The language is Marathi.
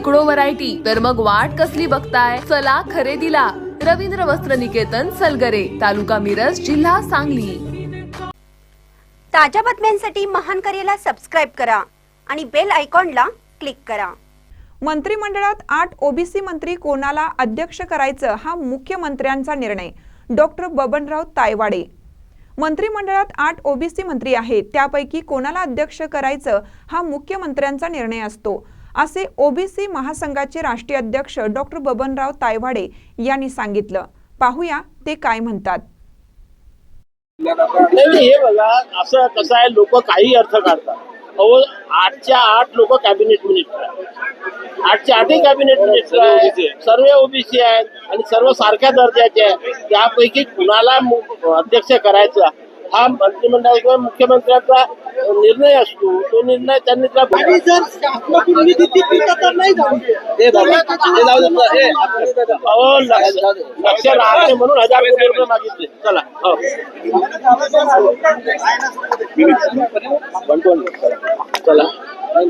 शेकडो व्हरायटी तर मग वाट कसली बघताय? चला खरेदीला. रवींद्र वस्त्र निकेतन सलगरे तालुका मिरज जिल्हा सांगली. ताज्या बातम्यांसाठी महान करेला सबस्क्राईब करा आणि बेल आयकॉनला क्लिक करा. मंत्रिमंडळात आठ ओबीसी मंत्री कोणाला अध्यक्ष करायचं हा मुख्यमंत्र्यांचा निर्णय? डॉक्टर बबनराव तायवाडे. मंत्रिमंडळात आठ ओबीसी मंत्री आहेत. त्यापैकी कोणाला अध्यक्ष करायचं हा मुख्यमंत्र्यांचा निर्णय असतो. असे ओबीसी महासंघाचे राष्ट्रीय अध्यक्ष डॉक्टर बबनराव तायवाडे यांनी सांगितलं. पाहूया ते काय म्हणतात. हे बघा असं कसं आहे लोक काही अर्थ काढतात. अहो आठच्या आठ लोक कॅबिनेट मिनिस्टर आहेत. आठच्या आठही कॅबिनेट मिनिस्टर आहे. सर्व ओबीसी आहेत आणि सर्व सारख्या दर्जाचे आहेत. त्यापैकी कुणाला अध्यक्ष करायचा? हा मंत्रिमंडळ किंवा मुख्यमंत्र्यांचा निर्णय असतो. तो निर्णय त्यांनी लक्ष राहत म्हणून हजार कोटी रुपये मागितले. चला हो. चला.